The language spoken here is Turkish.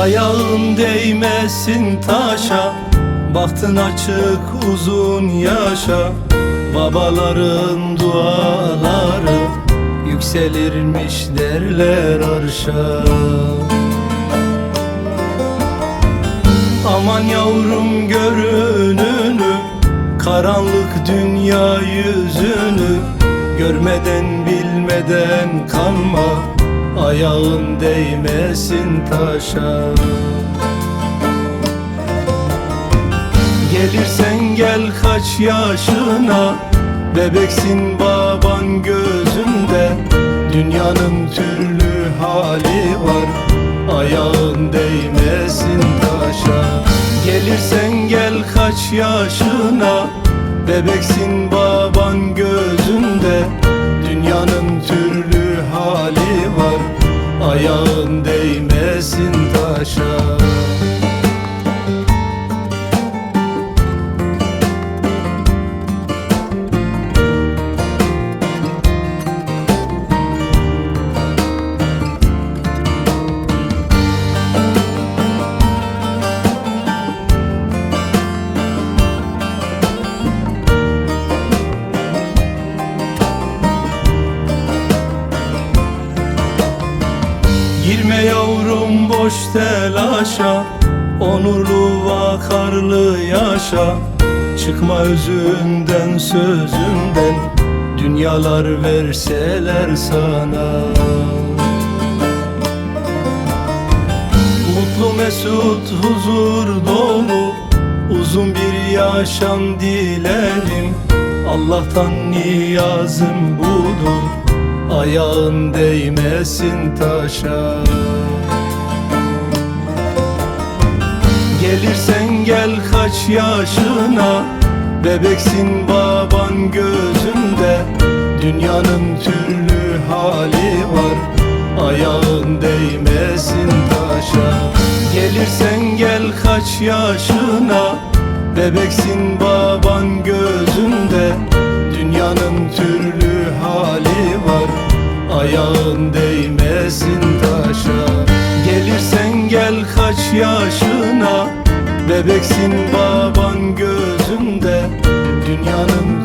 Ayağın değmesin taşa Bahtın açık uzun yaşa. Babaların duaları Yükselirmiş derler arşa. Aman yavrum görününü Karanlık dünya yüzünü Görmeden bilmeden kanma Ayağın değmesin taşa. Gelirsen gel kaç yaşına Bebeksin baban gözünde. Dünyanın türlü hali var Ayağın değmesin taşa. Gelirsen gel kaç yaşına Bebeksin baban gözünde. Dünyanın Ayağın değmesin taşa Girme yavrum boş telaşa Onurlu vakarlı yaşa. Çıkma özünden sözünden Dünyalar verseler sana. Mutlu mesut huzur dolu Uzun bir yaşam dilerim. Allah'tan niyazım budur Ayağın değmesin taşa. Gelirsen gel kaç yaşına. Bebeksin baban gözünde. Dünyanın türlü hali var. Ayağın değmesin taşa. Gelirsen gel kaç yaşına. Bebeksin baban gözünde. Dünyanın türlü hali Bebeksin baban gözünde Dünyanın